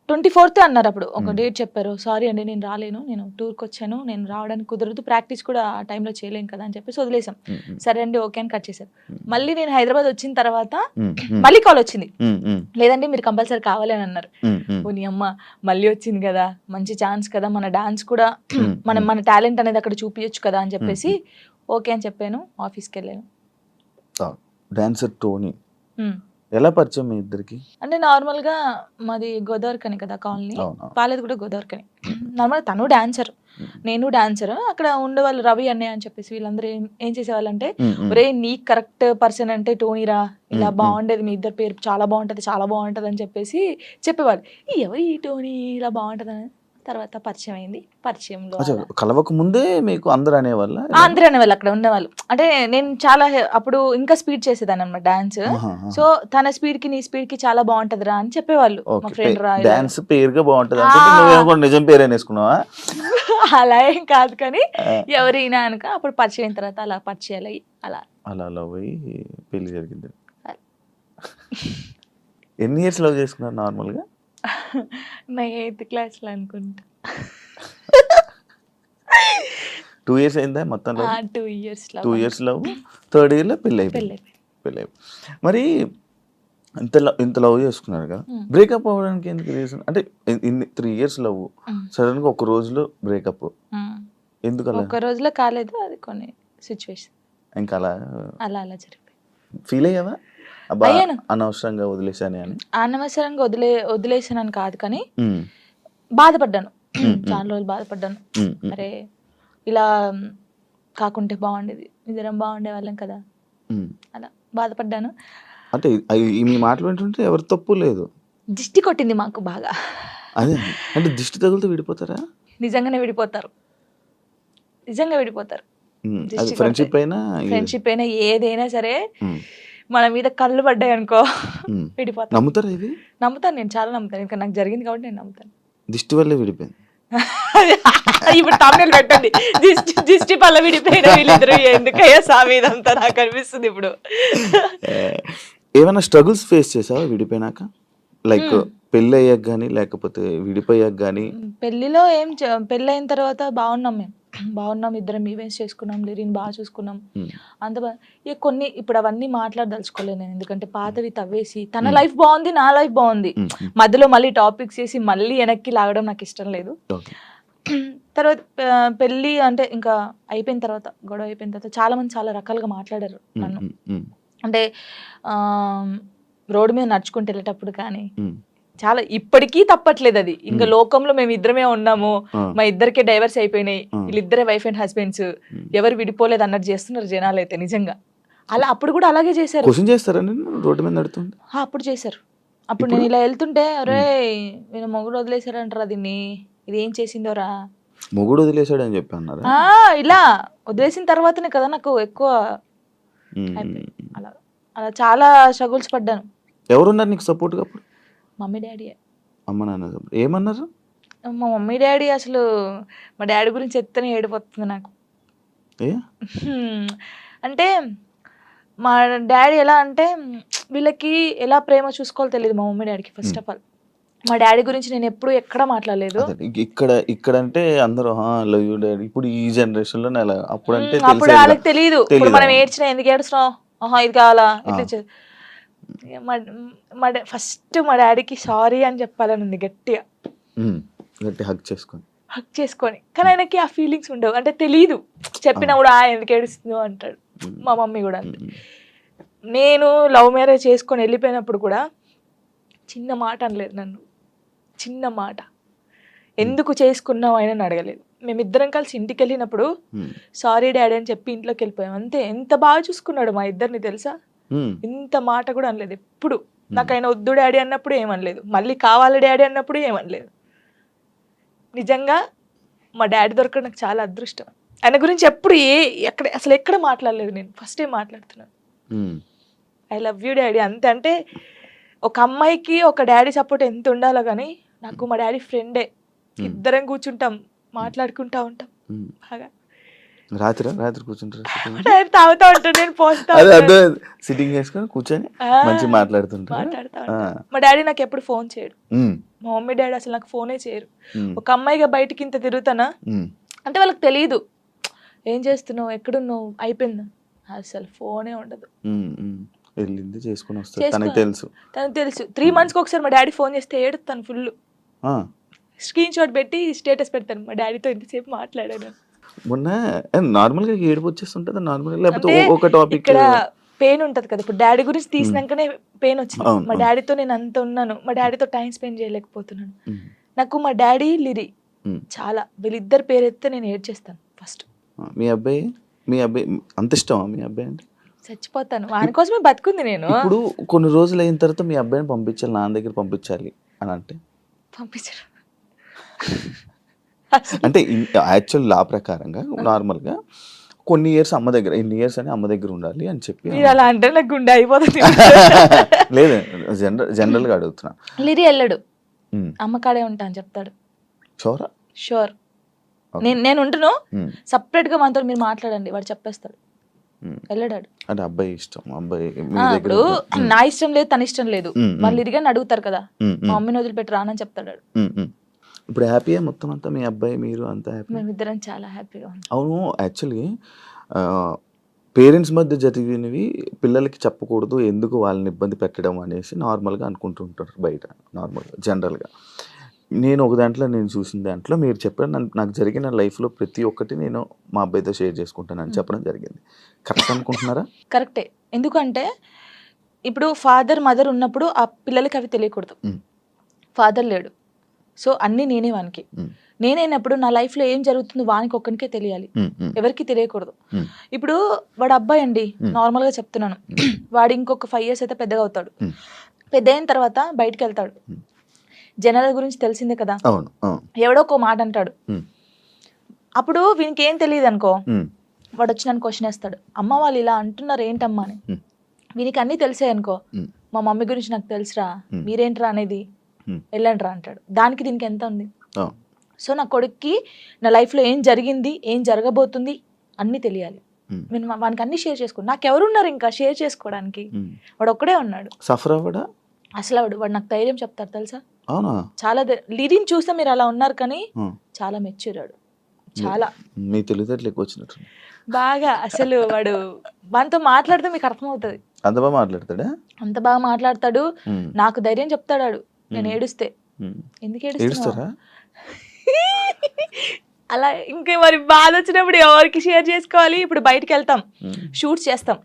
ట్వంటీ ఫోర్త్ అన్నారు అప్పుడు ఒక Hmm. డేట్ చెప్పారు సారీ అండి నేను రాలేను నేను టూర్కి వచ్చాను నేను రావడానికి కుదరదు ప్రాక్టీస్ కూడా ఆ టైంలో చేయలేను కదా అని చెప్పేసి వదిలేసాం ఉమ్, ఉమ్, సరే అండి ఓకే అని కట్ చేశారు Hmm. మళ్ళీ నేను హైదరాబాద్ వచ్చిన తర్వాత మళ్ళీ కాల్ వచ్చింది లేదండి మీరు కంపల్సరీ కావాలి అని అన్నారు ఉమ్, ఉమ్. ఓ నీ అమ్మ మళ్ళీ వచ్చింది కదా మంచి ఛాన్స్ కదా మన డాన్స్ కూడా Hmm. *clears throat* మనం Hmm. మన టాలెంట్ అనేది అక్కడ చూపించచ్చు కదా అని చెప్పేసి ఓకే అని చెప్పాను ఆఫీస్కి వెళ్ళాను డాన్సర్ టోనీ Hmm. ఎలా పరిచయం మీ ఇద్దరికి? అంటే నార్మల్గా మాది గోదావరికని కదా కాలనీ. పాలేదు కూడా గోదావరికని. నార్మల్ తను డాన్సర్. నేను డాన్సర్. అక్కడ ఉండేవాళ్ళు రవి అన్నయ్య అని చెప్పేసి వీళ్ళందరూ ఏం ఏం చేసేవాళ్ళంటే. ఒరే నీ కరెక్ట్ పర్సన్ అంటే టోనీరా? ఇలా. బాగుండేది మీ ఇద్దరు పేరు చాలా బాగుంటది చాలా బాగుంటది అని చెప్పేసి చెప్పేవాళ్ళు. ఎవరు ఈ టోనీ? ఇలా బాగుంటది అని తర్వాత పరిచయం అయింది పరిచయంలో అలా- కలవక ముందే మీకు అందరు అనేవాళ్ళ? అందరూ అనేవాళ్ళు అక్కడ ఉండేవాళ్ళు. అంటే నేను చాలా అప్పుడు ఇంకా స్పీడ్ చేసేదాన్ని అనమాట డాన్స్ సో తన స్పీడ్కి నీ స్పీడ్కి చాలా బాగుంటదిరా అని చెప్పేవాళ్ళు. మా ఫ్రెండ్ రా ఇలా. డాన్స్ పేరుగా బాగుంటది. నువ్వేమో నిజం పేరు అనేసుకున్నావా? *laughs* అలా ఏం కాదు కానీ ఎవరైనా అనుక అప్పుడు పరిచయం అయిన తర్వాత అలా పరిచయాలు అయ్యి అలా. అలా లవ్ పోయి పెళ్ళి జరిగింది. అలా. ఎన్ని ఇయర్స్ లవ్ చేసుకున్నారు నార్మల్గా నా ఎయిత్ క్లాస్లో అనుకుంటా. టూ ఇయర్స్ అయిందా మొత్తం two years two years love? Third ఇయర్లో పెళ్ళి అయిపోయింది పెళ్ళి అయిపోయింది మరి ఇంత లవ్ ఇంత లవ్ చేసుకున్నారు కదా. బ్రేకప్ అవ్వడానికి ఎందుకు రీజన్ అంటే ఇన్- ఇన్ని త్రీ ఇయర్స్ లవ్. సడన్గా ఒక రోజులో బ్రేకప్. ఎందుకు అలా? ఒక్క రోజులో కాలేదు అది కొన్ని సిచ్యువేషన్ ఇంకా అలా? అలా అలా జరిగిపోయి ఫీల్ అయ్యావా. అనవసరంగా వదిలేసానే అని. అనవసరంగా వదిలే వదిలేసానని కాదు కానీ బాధపడ్డాను. చాలా రోజులు బాధపడ్డాను. అరే ఇలా కాకుంటే బాగుండేది. ఇద్దరం బాగుండే వాళ్ళం కదా. అలా బాధపడ్డాను. అంటే మీ మాటలు వింటుంటే ఎవరి తప్పు లేదు. దిష్టి కొట్టింది మాకు బాగా. అదే అంటే దిష్టి తగులుతూ విడిపోతారా? నిజంగానే విడిపోతారు. నిజంగా విడిపోతారు. ఫ్రెండ్షిప్ అయినా ఫ్రెండ్షిప్ అయినా ఏదైనా సరే మన మీద కళ్ళు పడ్డాయి అనుకో. విడిపోతాను నమ్ముతారా ఇది నమ్ముతాను నేను చాలా నమ్ముతాను. ఇంకా నాకు జరిగింది కాబట్టి నేను నమ్ముతాను. దిష్టి వల్లే విడిపోయింది. *laughs* ఇప్పుడు తమిళ పెట్టండి. దిష్టి దిష్టి పల్ల విడిపోయిన వీళ్ళిద్దరు ఎందుకయ్యా సామి ఇదంతా నాకు అనిపిస్తుంది ఇప్పుడు. ఏమైనా స్ట్రగుల్స్ ఫేస్ చేసావా విడిపోయినాక? లైక్ పెళ్ళి అయ్యాక కానీ లేకపోతే విడిపోయాక కానీ పెళ్ళిలో ఏం చే- పెళ్ళైన తర్వాత బాగున్నాం మేము. బాగున్నాం ఇద్దరం ఈవెంట్స్ చేసుకున్నాం లిరిన్ బాగా చూసుకున్నాం. అంత ఇక కొన్ని ఇప్పుడు అవన్నీ మాట్లాడదలుచుకోలేను నేను. ఎందుకంటే పాతవి తవ్వేసి తన లైఫ్ బాగుంది నా లైఫ్ బాగుంది. మధ్యలో మళ్ళీ టాపిక్స్ చేసి మళ్ళీ వెనక్కి లాగడం నాకు ఇష్టం లేదు. తర్వాత పెళ్ళి అంటే ఇంకా అయిపోయిన తర్వాత గొడవ అయిపోయిన తర్వాత చాలా మంది చాలా రకాలుగా మాట్లాడారు నన్ను. అంటే రోడ్డు మీద నడుచుకుంటూ వెళ్ళేటప్పుడు కానీ చాలా ఇప్పటికీ తప్పట్లేదు అది. ఇంకా లోకంలో మేము ఇద్దరమే ఉన్నాము. మా ఇద్దరికే డైవర్స్ అయిపోయినాయి. వీళ్ళిద్దరే వైఫ్ అండ్ హస్బెండ్స్ ఎవరు విడిపోలేదు అన్నట్టు చేస్తున్నారు జనాలు అయితే నిజంగా. అలా అప్పుడు కూడా అలాగే చేశారు. క్వశ్చన్ చేస్తారా నేను రోడ్డు మీద నడుతుంది. అప్పుడు చేశారు. అప్పుడు నేను ఇలా వెళ్తుంటే అరే నేను మొగుడు వదిలేశారంటారా దీన్ని. ఇది ఏం చేసిందోరా? మొగుడు వదిలేశాడు అని చెప్పి అన్నారా ఇలా. వదిలేసిన తర్వాతనే కదా నాకు ఎక్కువ. అలా అలా చాలా స్ట్రగుల్స్ పడ్డాను. ఎవరున్నారు నీకు సపోర్ట్గా అప్పుడు? మమ్మీ డాడీ అమ్మ నాన్న. ఏమన్నారు? మా మమ్మీ డాడీ అసలు మా డాడీ గురించి ఎత్తనే ఏడిపోతుంది నాకు. అంటే మా డాడీ ఎలా అంటే వీళ్ళకి ఎలా ప్రేమ చూసుకోవాలో తెలియదు మా మమ్మీ డాడీకి ఫస్ట్ ఆఫ్ ఆల్ మా డాడీ గురించి నేను ఎప్పుడు ఎక్కడ మాట్లాడలేదు. ఇక్కడ ఇక్కడ అంటే అందరూ లవ్ యూ డాడీ. ఇప్పుడు ఈ జనరేషన్లో అప్పుడు అంటే. అప్పుడు వాళ్ళకి తెలియదు. మనం ఏడ్చినా ఎందుకు ఏడుస్తున్నావు? ఆహా ఇది కావాలా? ఇట్లా మా మా ఫస్ట్ మా డాడీకి సారీ అని చెప్పాలని ఉంది గట్టిగా. గట్టి హక్ చేసుకొని. హక్ చేసుకొని. కానీ ఆయనకి ఆ ఫీలింగ్స్ ఉండవు. అంటే తెలియదు చెప్పినా కూడా "ఆ, ఎందుకు ఏడుస్తుందో అంటాడు. మా మమ్మీ కూడా అంతే. నేను లవ్ మ్యారేజ్ చేసుకొని వెళ్ళిపోయినప్పుడు కూడా చిన్న మాట అనలేదు నన్ను. చిన్న మాట. ఎందుకు చేసుకున్నావు? ఆయన అడగలేదు. మేమిద్దరం కలిసి ఇంటికి వెళ్ళినప్పుడు సారీ డాడీ అని చెప్పి ఇంట్లోకి వెళ్ళిపోయాం. అంతే. ఎంత బాగా చూసుకున్నాడు మా ఇద్దరిని తెలుసా? ఇంత మాట కూడా అనలేదు ఎప్పుడు. నాకు ఆయన వద్దు డాడీ అన్నప్పుడు ఏమనలేదు. మళ్ళీ కావాలి డాడీ అన్నప్పుడు ఏమనలేదు. నిజంగా మా డాడీ దొరకడం నాకు చాలా అదృష్టం. ఆయన గురించి ఎప్పుడు ఏ ఎక్కడ అసలు ఎక్కడ మాట్లాడలేదు నేను. ఫస్ట్ టైం మాట్లాడుతున్నాను. I love you daddy. అంతే అంటే ఒక అమ్మాయికి ఒక డాడీ సపోర్ట్ ఎంత ఉండాలో కానీ నాకు మా డాడీ ఫ్రెండే ఇద్దరం కూర్చుంటాం మాట్లాడుకుంటా ఉంటాం. బాగా. రాత్రి రాత్రి కూర్చుంటారు *laughs* తాగుతా ఉంటాడు నేను పోస్తా అదే. అదే సిట్టింగ్ చేసుకొని కూర్చొని మంచి మాట్లాడుతుంటారు. మా డాడీ నాకు ఎప్పుడు ఫోన్ చేయడు. మా మమ్మీ డాడీ అసలు నాకు ఫోనే చేయరు. ఒక అమ్మాయిగా బయటికి ఇంత తిరుగుతానా? అంటే వాళ్ళకి తెలియదు ఏం చేస్తున్నావు? ఎక్కడున్నావు? అయిపోయిందా? అసలు ఫోనే ఉండదు. వెళ్ళింది చేసుకొని తనకి తెలుసు. తనకు తెలుసు. త్రీ మంత్స్కి ఒకసారి మా డాడీ ఫోన్ చేస్తే ఏడుతాను ఫుల్ స్క్రీన్ షాట్ పెట్టి స్టేటస్ పెడతాను మా డాడీతో ఇంతసేపు మాట్లాడాను. మొన్న నార్మల్గా ఏడుపు వచ్చేస్తుంటది నార్మల్ లేకపోతే ఒక టాపిక్ ఇక్కడ పెయిన్ ఉంటది కదా. ఇప్పుడు డాడీ గురించి తీసినాకనే పెయిన్ వచ్చింది. మా. డాడీతో నేను అంత ఉన్నాను. మా డాడీతో టైం స్పెండ్ చేయలేకపోతున్నాను. నాకు మా డాడీ లిరి చాలా వీళ్ళిద్దరు పేరు ఎత్తే నేను ఏడ్చేస్తాను ఫస్ట్ మీ అబ్బాయి? మీ అబ్బాయి అంత ఇష్టమా మీ అబ్బాయి అంటే? చచ్చిపోతాను. వాని కోసమే బతుకుంది నేను. ఇప్పుడు కొన్ని రోజులు అయిన తర్వాత మీ అబ్బాయిని పంపించాలి నాన్న దగ్గర పంపించాలి అని అంటే? పంపించరు. అంటే యాక్చువల్ లా ప్రకారంగా నార్మల్గా కొన్ని ఇయర్స్ అమ్మ దగ్గర ఇన్ని ఇయర్స్ అని అమ్మ దగ్గర ఉండాలి అని చెప్పి మీరు అలా అంటే నాకు గుండె అయిపోతుంది. *laughs* లేదు జనరల్ జనరల్గా అడుగుతున్నా. లిరి వెళ్ళడు అమ్మ కాడే ఉంటా అని చెప్తాడు. చోరా షూర్. Okay. నేను నేను ఉంటును. సపరేట్గా మనతో మీరు మాట్లాడండి వాడు చెప్పేస్తాడు. వెళ్ళడాడు అంటే అబ్బాయి ఇష్టం అబ్బాయి మీ ఆ, దగ్గర ఇప్పుడు. నా ఇష్టం లేదు తన ఇష్టం లేదు. మళ్ళీ ఇదిగా అడుగుతారు కదా. మా మమ్మీని వదిలిపెట్టి రానని చెప్తాడు. ఇప్పుడు హ్యాపీయా మొత్తం అంతా? మీ అబ్బాయి మీరు అంతా హ్యాపీ మేమిద్దరం చాలా హ్యాపీగా ఉన్నాం. అవును యాక్చువల్లీ పేరెంట్స్ మధ్య జరిగినవి పిల్లలకి చెప్పకూడదు ఎందుకు వాళ్ళని ఇబ్బంది పెట్టడం అనేసి నార్మల్గా అనుకుంటుంటారు బయట నార్మల్గా జనరల్గా నేను ఒక దాంట్లో నేను చూసిన దాంట్లో మీరు చెప్పిన నాకు జరిగిన లైఫ్లో ప్రతి ఒక్కటి నేను మా అబ్బాయితో షేర్ చేసుకుంటానని చెప్పడం జరిగింది. కరెక్ట్ అనుకుంటున్నారా? కరెక్టే ఎందుకంటే ఇప్పుడు ఫాదర్ మదర్ ఉన్నప్పుడు ఆ పిల్లలకి అవి తెలియకూడదు. ఫాదర్ లేడు. సో అన్నీ నేనే వానికి. నేనైనప్పుడు నా లైఫ్లో ఏం జరుగుతుందో వానికి ఒక్కనికే తెలియాలి. ఎవరికి తెలియకూడదు. ఇప్పుడు వాడు అబ్బాయి అండి Hmm. నార్మల్గా చెప్తున్నాను. వాడు ఇంకొక ఫైవ్ ఇయర్స్ అయితే పెద్దగా అవుతాడు. పెద్ద అయిన తర్వాత బయటికి వెళ్తాడు. జనాల గురించి తెలిసిందే కదా? ఎవడో ఒక మాట అంటాడు. అప్పుడు వీనికి ఏం తెలియదు అనుకో? వాడు వచ్చి నన్ను క్వశ్చన్ వేస్తాడు. అమ్మ వాళ్ళు ఇలా అంటున్నారు ఏంటమ్మా అని. వీనికి అన్నీ తెలిసాయి అనుకో? మా మమ్మీ గురించి నాకు తెలుసురా. మీరేంట్రా అనేది. Hmm. వెళ్ళండిరా అంటాడు. దానికి దీనికి ఎంత ఉంది? సో నా కొడుక్కి నా లైఫ్లో ఏం జరిగింది ఏం జరగబోతుంది అన్నీ తెలియాలి. నేను వానికి అన్ని షేర్ చేసుకో నాకు ఎవరున్నారు ఇంకా షేర్ చేసుకోవడానికి. వాడు ఒక్కడే ఉన్నాడు. సఫర్ అవ్వడా? అసలు వాడు వాడు నాకు ధైర్యం చెప్తాడు తెలుసా? చాలా లీడింగ్ చూస్తే మీరు అలా ఉన్నారు కానీ. చాలా మెచ్యూరాడు చాలా. మీ తెలివితేటలు ఎక్కువ వచ్చినట్టు బాగా అసలు వాడు వానితో మాట్లాడితే మీకు అర్థమవుతుంది. అంత బాగా మాట్లాడతాడా? అంత బాగా మాట్లాడతాడు. నాకు ధైర్యం చెప్తాడు నేను. ఏడుస్తే. ఎందుకు ఏడుస్తారా? అలా ఇంకా మరి బాధ వచ్చినప్పుడు ఎవరికి షేర్ చేసుకోవాలి? ఇప్పుడు బయటికి వెళ్తాం. షూట్స్ చేస్తాం.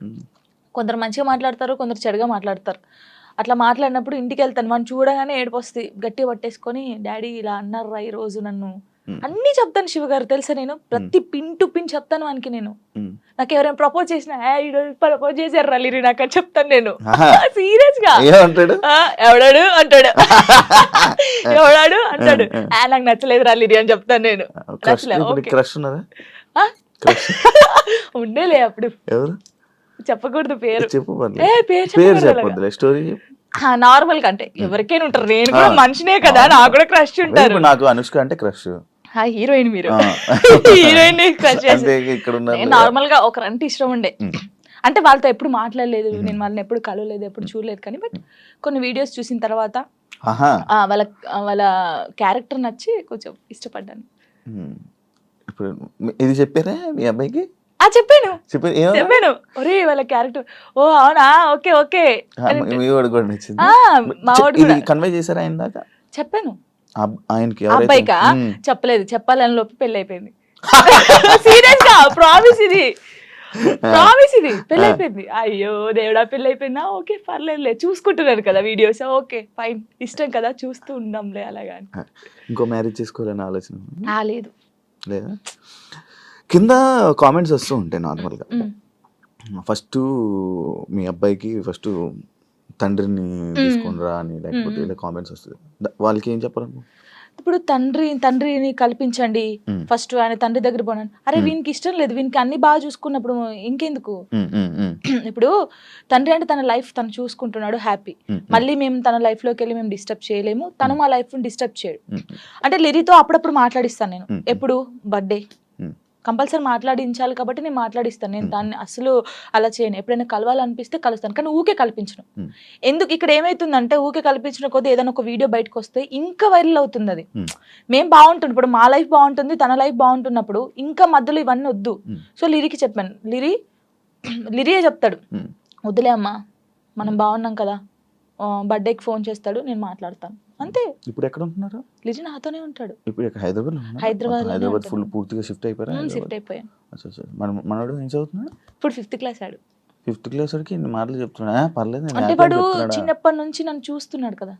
కొందరు మంచిగా మాట్లాడతారు కొందరు చెడుగా మాట్లాడతారు. అట్లా మాట్లాడినప్పుడు ఇంటికి వెళ్తాను. మనం చూడగానే ఏడుపు వస్తుంది గట్టిగా పట్టేసుకొని డాడీ ఇలా అన్నారు రా ఈ రోజు నన్ను అన్నీ చెప్తాను శివ గారు. తెలుసా నేను? ప్రతి పిన్ టు పిన్ చెప్తాను వానికి నేను. నాకు ఎవరైనా ప్రపోజ్ చేసినా "ఏ, ఈరోజు ప్రపోజ్ చేశారు రల్లి నాకు అని చెప్తాను నేను. సీరియస్గా ఎవడాడు? అంటాడు. *laughs* ఎవడాడు? అంటాడు. ఆ, "ఆ, నాకు నచ్చలేదు రల్లి అని చెప్తాను నేను. *laughs* ఉండేలే అప్పుడు. ఎవరు? చెప్పకూడదు పేరు. చెప్పు. పేరు స్టోరీ నార్మల్గా అంటే ఎవరికైనా ఉంటారు. నేను కూడా. మనిషినే కదా నాకు కూడా క్రష్ ఉంటారు. నాకు అనుష్క అంటే క్రష్ హీరోయిన్ మీరు. *laughs* హీరోయిన్ నార్మల్గా ఒక అంటే ఇష్టం ఉండే. అంటే వాళ్ళతో ఎప్పుడు మాట్లాడలేదు నేను వాళ్ళని ఎప్పుడు కలవలేదు ఎప్పుడు చూడలేదు కానీ బట్ కొన్ని వీడియోస్ చూసిన తర్వాత వాళ్ళ వాళ్ళ క్యారెక్టర్ నచ్చి కొంచెం ఇష్టపడ్డాను. ఇప్పుడు ఇది చెప్పారా మీ అబ్బాయికి? ఆ చెప్పాను. చెప్పాను. ఒరే వాళ్ళ క్యారెక్టర్. ఓ అవునా? Okay okay. కన్వే చేశారా చెప్పాను. ఆయనకి అబ్బాయికా. చెప్పలేదు. చెప్పాలని లోపు పెళ్ళి అయిపోయింది *laughs* సీరియస్గా ప్రామిస్ ఇది ప్రామిస్ ఇది. పెళ్ళి అయిపోయింది అయ్యో దేవుడా పెళ్ళి అయిపోయిందా ఓకే పర్లేదులే. చూసుకుంటున్నారు కదా వీడియోస్ ఓకే ఫైన్ ఇష్టం కదా చూస్తూ ఉందాంలే అలాగా. ఇంకో మ్యారేజ్ చేసుకోవాలని ఆలోచన లేదు. లేదా? కింద కామెంట్స్ వస్తూ ఉంటాయి నార్మల్గా. ఫస్ట్ మీ అబ్బాయికి ఫస్ట్ తండ్రిని తీసుకొని రా అని లేకపోతే. ఇలా కామెంట్స్ వస్తుంది. వాళ్ళకి ఏం చెప్పాలి ఇప్పుడు తండ్రి తండ్రిని కల్పించండి. ఫస్ట్ ఆయన తండ్రి దగ్గర పోనండి. అరే. వీనికి ఇష్టం లేదు. వీనికి అన్ని బాగా చూసుకున్నప్పుడు ఇంకెందుకు? *clears throat* ఇప్పుడు తండ్రి అంటే తన లైఫ్ తను చూసుకుంటున్నాడు హ్యాపీ. మళ్ళీ మేము తన లైఫ్లోకి వెళ్ళి మేము డిస్టర్బ్ చేయలేము. తను మా లైఫ్ డిస్టర్బ్ చేయడు. అంటే లిరితో అప్పుడప్పుడు మాట్లాడిస్తాను నేను. ఎప్పుడు? బర్త్డే. కంపల్సరీ మాట్లాడించాలి కాబట్టి నేను మాట్లాడిస్తాను. నేను. దాన్ని అసలు అలా చేయను. ఎప్పుడైనా కలవాలనిపిస్తే కలుస్తాను. కానీ ఊకే కల్పించను. ఎందుకు ఇక్కడ ఏమైతుందంటే ఊకే కల్పించిన కొద్దీ ఏదైనా ఒక వీడియో బయటకు వస్తే ఇంకా వైరల్ అవుతుంది అది. మ్మ్. బాగుంటుంది. ఇప్పుడు మా లైఫ్ బాగుంటుంది తన లైఫ్ బాగుంటున్నప్పుడు ఇంకా మధ్యలో ఇవన్నీ వద్దు. సో లిరికి చెప్పాను. లిరి లిరియే చెప్తాడు. వద్దులే అమ్మా మనం బాగున్నాం కదా. బర్త్డేకి ఫోన్ చేస్తాడు నేను మాట్లాడతాను. అంతే. ఇప్పుడు ఎక్కడ ఉంటున్నారు? లిరి నాతోనే ఉంటాడు. ఇప్పుడు ఇక్కడ హైదరాబాద్ హైదరాబాద్ ఉంటున్నాను. ఫుల్ పూర్తిగా షిఫ్ట్ అయిపోయారా? షిఫ్ట్ హైదరాబాద్? అయిపోయాను. మన మనోడు ఏం చదువుతున్నాడు? ఇప్పుడు ఫిఫ్త్ క్లాస్ ఆడు. ఫిఫ్త్ క్లాస్ వరకు ఇన్ని మాటలు చెప్తున్నా "ఆ, పర్లేదు అంటే వాడు చెప్తున్నాడా?" చిన్నప్పటి నుంచి నన్ను చూస్తున్నాడు కదా.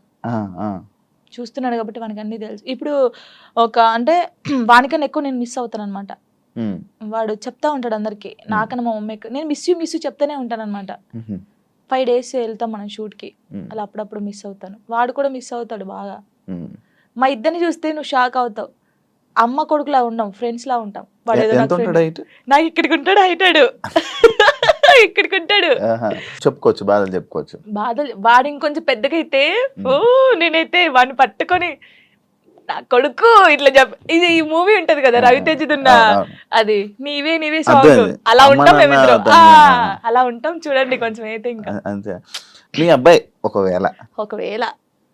చూస్తున్నాడు కాబట్టి వానికి అన్ని తెలుసు. ఇప్పుడు ఒక అంటే *clears throat* వానికన్నా ఎక్కువ నేను మిస్ అవుతాను అనమాట వాడు చెప్తా ఉంటాడు అందరికి. నాకన్నా మా మమ్మీ నేను మిస్ యూ మిస్ యూ చెప్తానే ఉంటాను అనమాట ఫైవ్ డేస్ వెళ్తాం మనం షూట్కి మ్మ్, అలా అప్పుడప్పుడు మిస్ అవుతాను. వాడు కూడా మిస్ అవుతాడు బాగా. మా ఇద్దరిని చూస్తే నువ్వు షాక్ అవుతావు. అమ్మ కొడుకులా ఉండం ఫ్రెండ్స్ లా ఉంటాం. వాడు ఏదో friend- నాకు ఇక్కడికి ఉంటాడు హైటాడు *laughs* ఇక్కడికి ఉంటాడు. చెప్పుకోవచ్చు బాధలు చెప్పుకోవచ్చు. బాధలు వాడు ఇంకొంచెం పెద్దగా అయితే ఓ నేనైతే వాడిని పట్టుకొని నా కొడుకు ఇట్లా చెప్ ఇది ఈ మూవీ ఉంటది కదా ఆ, ఆ. అది నీవే నీవే సాంగ్. అలా ఉంటాం మేమిద్దరం. అలా ఉంటాం చూడండి కొంచెం అయితే ఇంకా. అంతే. మీ అబ్బాయి ఒకవేళ ఒకవేళ.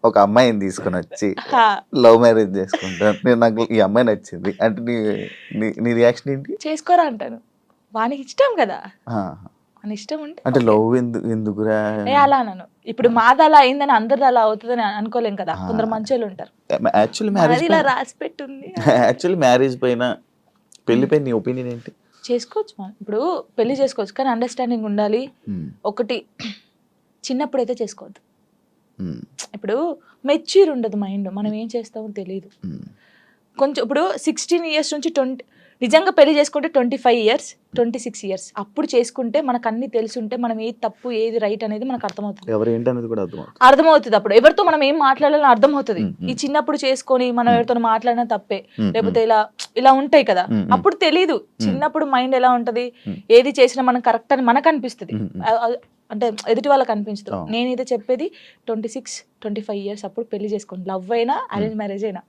ఒక అమ్మాయిని తీసుకొని వచ్చి లవ్ మ్యారేజ్ చేసుకుంటాను. నేను నాకు ఈ అమ్మాయి నచ్చింది. అంటే నీ నీ నీ రియాక్షన్ ఏంటి? చేసుకోరా అంటాను. వానికి ఇష్టం కదా. వాని ఇష్టం ఉంటే అంటే లవ్ ఎందుకు ఎందుకురా? అలా అన్నాను ఇప్పుడు మాది అలా అయిందని అందరిది అలా అవుతుందని అనుకోలేం కదా. కొందరు మంచోళ్ళు ఉంటారు. యాక్చువల్లీ మ్యారేజ్ ఇలా రాసి పెట్టుంది. *laughs* యాక్చువల్లీ మ్యారేజ్ పైన పెళ్ళి పైన నీ ఒపీనియన్ ఏంటి? చేసుకోవచ్చు మనం ఇప్పుడు పెళ్ళి చేసుకోవచ్చు కానీ అండర్స్టాండింగ్ ఉండాలి. మ్మ్, ఒకటి చిన్నప్పుడు అయితే చేసుకోవద్దు. మ్మ్, ఇప్పుడు మెచ్యూర్ ఉండదు మైండ్ మనం ఏం చేస్తామో తెలియదు. మ్మ్. కొంచెం ఇప్పుడు సిక్స్టీన్ ఇయర్స్ నుంచి ట్వంటీ నిజంగా పెళ్ళి చేసుకుంటే twenty five years twenty six years. అప్పుడు చేసుకుంటే మనకు అన్ని తెలిసి ఉంటే మనం ఏది తప్పు ఏది రైట్ అనేది మనకు అర్థమవుతుంది. ఎవరు కూడా అర్థమవుతుంది. అప్పుడు. ఎవరితో మనం ఏం మాట్లాడాలని అర్థమవుతుంది. ఈ చిన్నప్పుడు చేసుకొని మనం ఎవరితో మాట్లాడినా తప్పే. లేకపోతే ఇలా ఇలా ఉంటాయి కదా. అప్పుడు తెలీదు. చిన్నప్పుడు మైండ్ ఎలా ఉంటది. ఏది చేసినా మనం కరెక్ట్ అని మనకు అనిపిస్తుంది. అంటే ఎదుటి వాళ్ళకి అనిపించదు. నేనైతే చెప్పేది twenty six twenty five years అప్పుడు పెళ్ళి చేసుకోండి. లవ్ అయినా అరేంజ్ మ్యారేజ్ అయినా.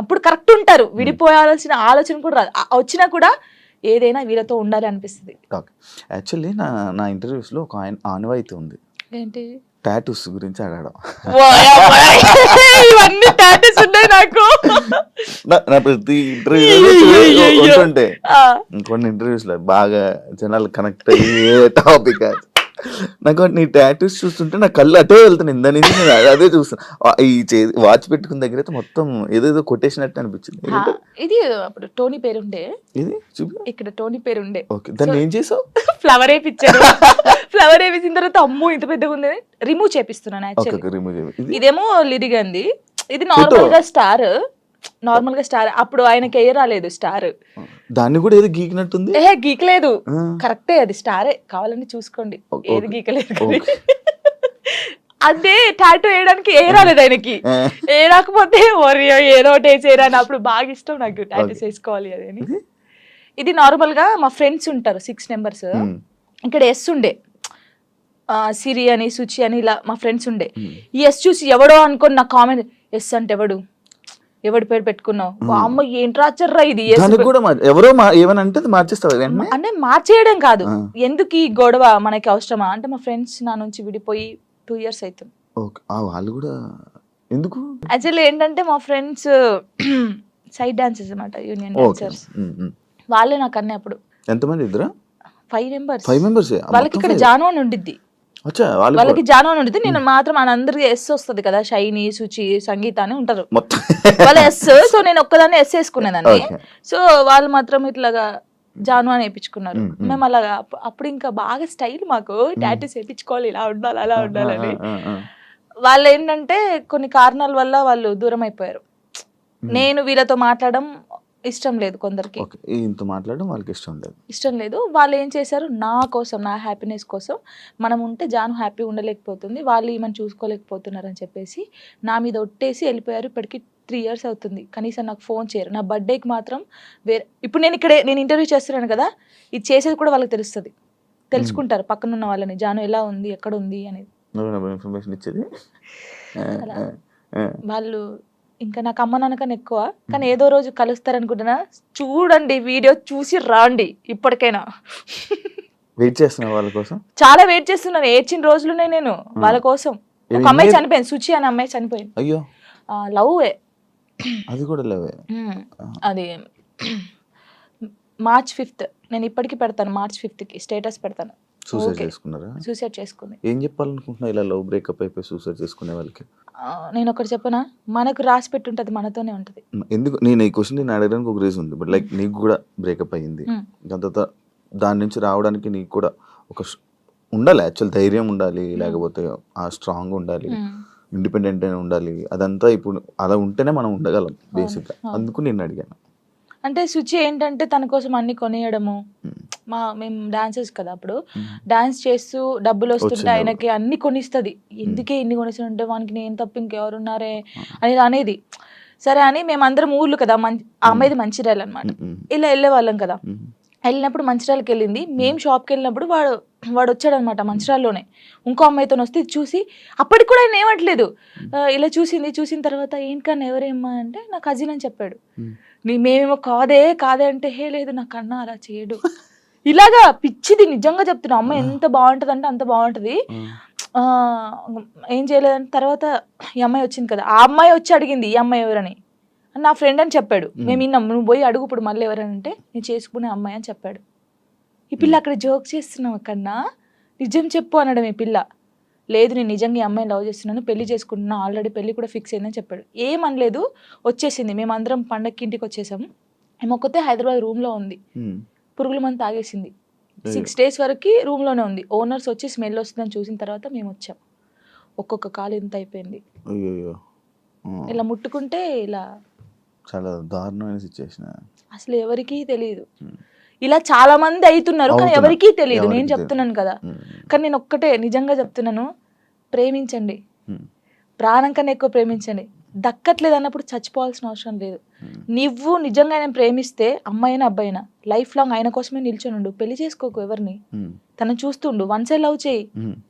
అప్పుడు కరెక్ట్ ఉంటారు. విడిపోయాల్సిన ఆలోచన కూడా రాదు. వచ్చినా కూడా ఏదైనా వీళ్ళతో ఉండాలి అనిపిస్తుంది యాక్చువల్లీ నా నా ఇంటర్వ్యూస్లో ఒక ఆయన ఆనవాయితీ ఉంది. ఏంటి? టాటూస్ గురించి అడగడం. *laughs* ఇవన్నీ టాటూస్ ఉన్నాయి నాకు. నా- ప్రతి. ఇంటర్వ్యూ కొన్ని ఇంటర్వ్యూస్లో బాగా జనాలు కనెక్ట్ అయ్యే టాపిక్ నాకు నీ టాటూస్ చూస్తుంటే నా కళ్ళు అటే వెళ్తున్నాయి. ఇందా నుంచి నేను అదే- అదే చూస్తాను ఆ, ఈ వాచ్ పెట్టుకున్న దగ్గర అయితే మొత్తం ఏదేదో కొట్టేసినట్టు అనిపించింది. ఇది అప్పుడు టోనీ పేరు ఉండే ఇది? చూపి ఇక్కడ టోనీ పేరు ఉండే ఓకే దాన్ని ఏం చేసావు? ఫ్లవర్ వేపించాడు ఫ్లవర్ వేపించిన తర్వాత అమ్మో ఇంత పెద్దగా ఉంది రిమూవ్ చేపిస్తున్నాను యాక్చువల్లీ ఇదేమో లిరిగంది. ఇది నార్మల్గా స్టార్ నార్మల్గా స్టార్ అప్పుడు ఆయనకి ఏ రాలేదు స్టార్. దాన్ని కూడా ఏదో గీకినట్టుంది? ఏ గీకలేదు. కరెక్టే అది స్టారే. కావాలని చూసుకోండి. ఏది. గీకలేదు. *laughs* అదే టాటూ వేయడానికి ఏ రాలేదు ఆయనకి. ఏ రాకపోతే ఒరియో ఏదో ఒకటి వేసేరా అని అప్పుడు బాగా ఇష్టం నాకు టాటూస్ వేసుకోవాలి అది అని. ఇది? నార్మల్గా మా ఫ్రెండ్స్ ఉంటారు సిక్స్ నెంబర్స్ ఇక్కడ ఎస్ ఉండే. సిరి అని సుచి అని ఇలా మా ఫ్రెండ్స్ ఉండే. ఈ ఎస్ చూసి ఎవడో అనుకోని నా కామెంట్ ఎస్ అంటే ఎవడు? ఎవడి పేరు పెట్టుకున్నావు? అమ్మ ఏంట్రా ఇది? దానికి కూడా ఎవరో అంటే మార్చేస్తావు మార్చేయడం కాదు. ఎందుకు ఈ గొడవ మనకి అవసరమా? అంటే మా ఫ్రెండ్స్ నా నుంచి విడిపోయి టూ ఇయర్స్ అవుతుంది ఓకే. ఆ, వాళ్ళు కూడా ఎందుకు? యాక్చువల్లీ ఏంటంటే మా ఫ్రెండ్స్ సైడ్ డాన్సెస్ అనమాట యూనియన్ డాన్సర్స్. వాళ్ళే నాకు అన్నీ అప్పుడు. ఎంతమంది ఇద్దరా? ఫైవ్ మెంబర్స్ ఫైవ్ మెంబర్స్ వాళ్ళకి ఇక్కడ జాను అని ఉండిద్ది. వాళ్ళకి జాను అని ఉండిద్ది నేను మాత్రం అందరికి ఎస్ వస్తుంది కదా షైని సుచి సంగీత అని ఉంటారు వాళ్ళ ఎస్ సో నేను ఒక్కదాన్ని ఎస్ వేసుకునేదాన్ని. సో వాళ్ళు మాత్రం ఇట్లాగా జాను అని వేయించుకున్నారు మ్మ్, మ్మ్. మేము అలా అప్పు- అప్పుడు ఇంకా బాగా స్టైల్ మాకు. టాటూస్ వేయించుకోవాలి ఇలా ఉండాలి అలా ఉండాలని. వాళ్ళు ఏంటంటే కొన్ని కారణాల వల్ల వాళ్ళు దూరం అయిపోయారు. నేను వీళ్ళతో మాట్లాడడం ఇష్టం లేదు కొందరికి. ఇంత మాట్లాడడం వాళ్ళకి ఇష్టం లేదు. ఇష్టం లేదు. వాళ్ళు ఏం చేశారు? నా కోసం నా హ్యాపీనెస్ కోసం మనం ఉంటే జాను హ్యాపీ ఉండలేకపోతుంది. వాళ్ళు ఈమెను చూసుకోలేకపోతున్నారు అని చెప్పేసి నా మీద ఒట్టేసి వెళ్ళిపోయారు. ఇప్పటికి త్రీ ఇయర్స్ అవుతుంది. కనీసం నాకు ఫోన్ చేయరు. నా బర్త్డేకి మాత్రం వేరే ఇప్పుడు నేను ఇక్కడే నేను ఇంటర్వ్యూ చేస్తున్నాను కదా ఇది చేసేది కూడా వాళ్ళకి తెలుస్తుంది. తెలుసుకుంటారు పక్కన ఉన్న వాళ్ళని. జాను ఎలా ఉంది? ఎక్కడ ఉంది? అనేది. ఇన్ఫర్మేషన్ ఇచ్చేది. వాళ్ళు ఇంకా నాకు అమ్మ నాన్నకన్నా ఎక్కువ. కానీ ఏదో రోజు కలుస్తారనుకుంటున్నా. చూడండి వీడియో చూసి రాండి ఇప్పటికైనా. వెయిట్ చేస్తున్నా వాళ్ళ కోసం? చాలా వెయిట్ చేస్తున్నాను. ఏడ్చిన రోజులునే నేను వాళ్ళ కోసం. ఒక అమ్మాయి చనిపోయింది సుచి అనే అమ్మాయి చనిపోయింది. అయ్యో. లవ్ అది కూడా లేవే అది మార్చ్ ఫిఫ్త్. నేను ఇప్పటికీ పెడతాను మార్చ్ ఫిఫ్త్కి స్టేటస్ పెడతాను. సూసైడ్. చేసుకున్నారా? సూసైడ్ చేసుకుంది. ఏం చెప్పాలనుకుంటున్నా ఇలా లవ్ బ్రేకప్ అయిపోయి సూసైడ్ చేసుకునే వాళ్ళకి? నేను ఒకటి చెప్పనా? మనకు రాసి పెట్టుంటది మనతోనే ఉంటది. ఎందుకు? నేను ఈ క్వశ్చన్ నేను అడగడానికి ఒక రీజన్ ఉంది. బట్ లైక్ నీకు కూడా బ్రేకప్ అయ్యింది. దాని తర్వాత దాని నుంచి రావడానికి నీకు కూడా ఒక ఉండాలి. యాక్చువల్ ధైర్యం ఉండాలి. లేకపోతే ఆ స్ట్రాంగ్ ఉండాలి. ఇండిపెండెంట్ ఉండాలి. అదంతా ఇప్పుడు అలా ఉంటేనే మనం ఉండగలం బేసిక్గా. అందుకు నేను అడిగాను. అంటే సుచి ఏంటంటే తన కోసం అన్ని కొనియడము. Hmm. మా మేము డాన్సర్స్ కదా అప్పుడు. Hmm. డాన్స్ చేస్తూ డబ్బులు వస్తుంటే ఆయనకి అన్ని కొనిస్తుంది. ఎందుకే ఇన్ని కొనిస్తుంటే వానికి నేను తప్ప ఇంకెవరున్నారే అనేది అనేది. సరే అని మేమందరం ఊర్లు కదా మంచి ఆ అమ్మాయిది మంచిర్యాల అనమాట. ఇలా వెళ్ళే వాళ్ళం కదా. వెళ్ళినప్పుడు మంచిర్యాలకి వెళ్ళింది. మేము షాప్కి వెళ్ళినప్పుడు వాడు వాడు వచ్చాడనమాట మంచిర్యాలలోనే. ఇంకో అమ్మాయితో వస్తే చూసి అప్పటికి కూడా ఆయన ఏమట్లేదు ఇలా చూసింది చూసిన తర్వాత ఏంటన్నా ఎవరేమ్మా అంటే నా కజిన్ అని చెప్పాడు. నీ మేమేమో కాదే కాదే అంటే హే లేదు నాకు అన్న అలా చేయడు. ఇలాగా పిచ్చిది నిజంగా చెప్తున్నా. అమ్మ ఎంత బాగుంటది అంటే అంత బాగుంటది. ఏం చేయలేదని తర్వాత ఈ అమ్మాయి వచ్చింది కదా. ఆ అమ్మాయి వచ్చి అడిగింది ఈ అమ్మాయి ఎవరని? నా ఫ్రెండ్ అని చెప్పాడు. మేము. విన్నాం నువ్వు పోయి అడుగు ఇప్పుడు మళ్ళీ ఎవరని అంటే నేను చేసుకునే అమ్మాయి అని చెప్పాడు. ఈ పిల్ల అక్కడ జోక్ చేస్తున్నావు కన్నా నిజం చెప్పు అనడం ఈ పిల్ల. లేదు నేను నిజంగా ఈ అమ్మాయిని లవ్ చేస్తున్నాను పెళ్ళి చేసుకుంటున్నా ఆల్రెడీ పెళ్ళి కూడా ఫిక్స్ అయిందని చెప్పాడు. ఏమనలేదు వచ్చేసింది. మేమందరం పండక్కి ఇంటికి వచ్చేసాము. ఆమె ఒక్కతే హైదరాబాద్ రూమ్లో ఉంది. మ్మ్. పురుగుల మంది తాగేసింది. సిక్స్ డేస్ వరకు రూమ్లోనే ఉంది. ఓనర్స్ వచ్చి స్మెల్ వస్తుందని చూసిన తర్వాత మేము వచ్చాం ఒక్కొక్క కాలు ఇంత అయిపోయింది. ఇలా ముట్టుకుంటే ఇలా చాలా దారుణమైన సిచ్యువేషన్ అసలు ఎవరికీ తెలియదు ఇలా చాలా మంది అవుతున్నారు కానీ. ఎవరికీ తెలియదు నేను చెప్తున్నాను కదా. కానీ నేను ఒక్కటే నిజంగా చెప్తున్నాను ప్రేమించండి. ప్రాణం కన్నా ఎక్కువ ప్రేమించండి. దక్కట్లేదు అన్నప్పుడు చచ్చిపోవాల్సిన అవసరం లేదు. నువ్వు నిజంగా ఆయన ప్రేమిస్తే అమ్మాయినా అబ్బాయినా లైఫ్ లాంగ్ ఆయన కోసమే నిల్చొని ఉండు. పెళ్ళి చేసుకోకు ఎవరిని. తనని చూస్తుండు వన్ సైడ్ లవ్ చేయి.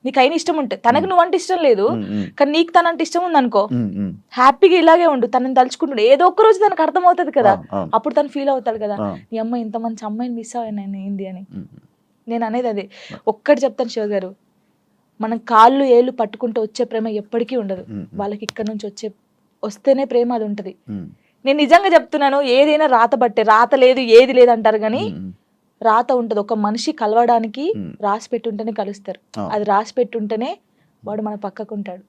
నీకు అయిన ఇష్టం ఉంటే. తనకు నువ్వంటే ఇష్టం లేదు. కానీ నీకు తనంటే ఇష్టం ఉంది అనుకో హ్యాపీగా ఇలాగే ఉండు. తనని తలుచుకుంటాడు. ఏదో ఒక రోజు తనకు అర్థం అవుతుంది కదా అప్పుడు తను ఫీల్ అవుతాడు కదా. ఈ అమ్మాయి ఇంత మంచి అమ్మాయిని మిస్ అయ్యాను ఏంది అని. నేను అనేది అదే. ఒక్కటి చెప్తాను శివ గారు. మనం కాళ్ళు ఏళ్ళు పట్టుకుంటూ వచ్చే ప్రేమ ఎప్పటికీ ఉండదు. వాళ్ళకి ఇక్కడ నుంచి వచ్చే వస్తేనే ప్రేమ అది ఉంటది. నేను నిజంగా చెప్తున్నాను ఏదైనా రాత బట్టే రాత లేదు ఏది లేదు అంటారు కానీ రాత ఉంటది. ఒక మనిషి కలవడానికి. రాసి పెట్టుంటేనే కలుస్తారు. అది రాసి పెట్టుంటేనే వాడు మన పక్కకు ఉంటాడు